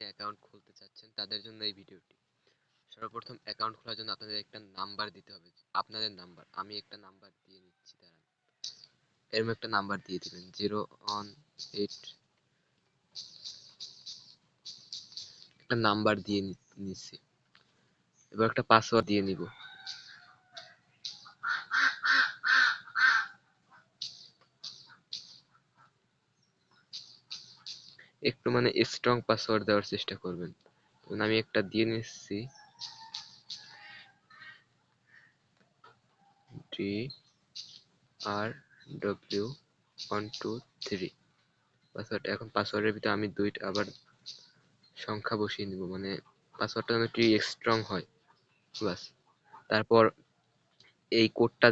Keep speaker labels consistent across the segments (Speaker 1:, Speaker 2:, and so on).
Speaker 1: Account খুলতে চাচ্ছেন, তাদের জন্য এই ভিডিওটি। সর্বপ্রথম অ্যাকাউন্ট খোলার জন্য আপনাদের একটা নাম্বার দিতে হবে। আপনাদের নাম্বার আমি একটা নাম্বার দিয়ে নিচ্ছি, দাঁড়ান। এরকম একটা নাম্বার দিয়ে দিবেন জিরো ওয়ান এইট একটা নাম্বার দিয়ে নিচ্ছি। এবার একটা পাসওয়ার্ড দিয়ে নিব। একটু মানে স্ট্রং পাসওয়ার্ড দেওয়ার চেষ্টা করবেন। আমি একটা দিয়ে নিচ্ছি। D R W one two three password এখন পাসওয়ার্ডের ভিতরে আমি দুইটা আবার সংখ্যা বসিয়ে নিব। মানে পাসওয়ার্ডটা যেন একটু স্ট্রং হয়। বাস তারপর এই কোডটা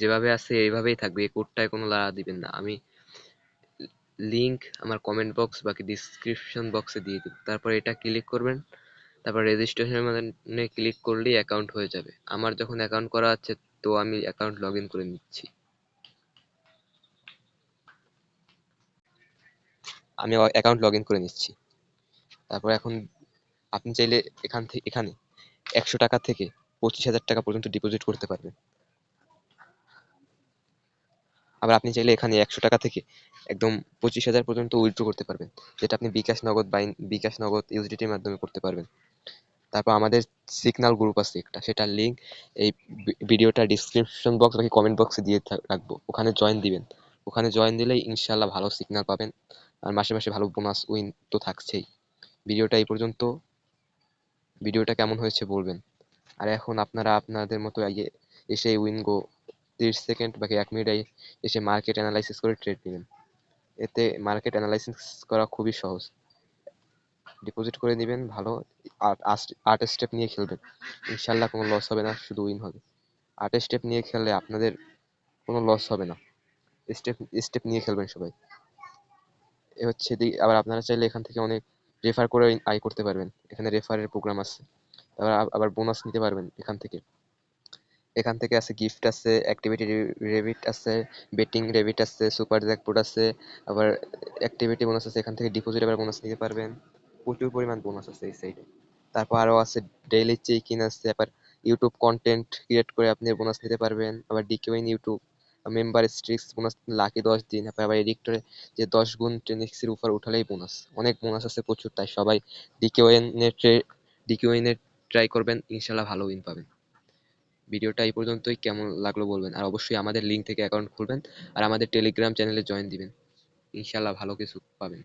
Speaker 1: যেভাবে আছে এইভাবেই থাকবে। এই কোডটায় কোনো লাড়া দিবেন না। আমি লিংক আমার কমেন্ট বক্স বাকি ডিসক্রিপশন বক্সে দিয়ে দিব। তারপর এটা ক্লিক করবেন, তারপর রেজিস্ট্রেশনের মানে ক্লিক করলেই অ্যাকাউন্ট হয়ে যাবে। আমার যখন অ্যাকাউন্ট করা আছে, তো আমি অ্যাকাউন্ট লগ করে নিচ্ছি। আমি অ্যাকাউন্ট লগ করে নিচ্ছি। তারপর এখন আপনি চাইলে এখান থেকে এখানে একশো টাকা থেকে পঁচিশ হাজার টাকা পর্যন্ত ডিপোজিট করতে পারবেন। আবার আপনি চাইলে এখানে একশো টাকা থেকে একদম পঁচিশ হাজার পর্যন্ত উইথড্র করতে পারবেন, যেটা আপনি বিকাশ নগদ বাইন বিকাশ নগদ ইউজিটির মাধ্যমে করতে পারবেন। তারপর আমাদের সিগনাল গ্রুপ আছে একটা, সেটার লিঙ্ক এই ভিডিওটা ডিসক্রিপশন বক্স বাকি কমেন্ট বক্সে দিয়ে রাখব। ওখানে জয়েন দিবেন। ওখানে জয়েন দিলেই ইনশাল্লাহ ভালো সিগন্যাল পাবেন। আর মাসে মাসে ভালো বোনাস উইন তো থাকছেই। ভিডিওটা এই পর্যন্ত। ভিডিওটা কেমন হয়েছে বলবেন। আর এখন আপনারা আপনাদের মতো এসে উইনগো তিরিশ সেকেন্ড, বাকি এক মিনিট এসে মার্কেট অ্যানালাইসিস করে ট্রেড নেবেন। এতে মার্কেট অ্যানালাইসিস করা খুবই সহজ। ডিপোজিট করে দিবেন ভালো। আট স্টেপ নিয়ে খেলবেন। ইনশাল্লাহ কোনো লস হবে না, শুধু উইন হবে। আট স্টেপ নিয়ে খেললে আপনাদের কোনো লস হবে না। স্টেপ স্টেপ নিয়ে খেলবেন সবাই। এ হচ্ছে আবার আপনারা চাইলে এখান থেকে অনেক রেফার করে আয় করতে পারবেন। এখানে রেফারের প্রোগ্রাম আছে। আবার আবার বোনাস নিতে পারবেন এখান থেকে। এখান থেকে আছে গিফট আছে অ্যাক্টিভিটি রেবিট আছে বেটিং রেবিট আছে সুপার জ্যাকপট আছে, আবার অ্যাক্টিভিটি বোনাস আছে, এখান থেকে ডিপোজিট আবার বোনাস নিতে পারবেন। প্রচুর পরিমাণ বোনাস আছে এই সাইডে তারপর আরও আছে ডেইলি চেক আছে, আবার ইউটিউব কন্টেন্ট ক্রিয়েট করে আপনি বোনাস নিতে পারবেন, আবার ডিকিউইন YouTube member streaks bonus lucky দশ দিন, তারপর আবার এডিক্টরে যে দশ গুণ টেনিক্সের উপর উঠালেই বোনাস অনেক বোনাস আছে প্রচুর, তাই সবাই ডিকিউইন এর ট্রাই করবেন ইনশাল্লাহ ভালো উইন পাবেন। ভিডিওটা এই পর্যন্তই। কেমন লাগল বলবেন? আর অবশ্যই আমাদের লিঙ্ক থেকে অ্যাকাউন্ট খুলবেন আর আমাদের টেলিগ্রাম চ্যানেলে জয়েন দিবেন। ইনশাল্লাহ ভালো কিছু পাবেন।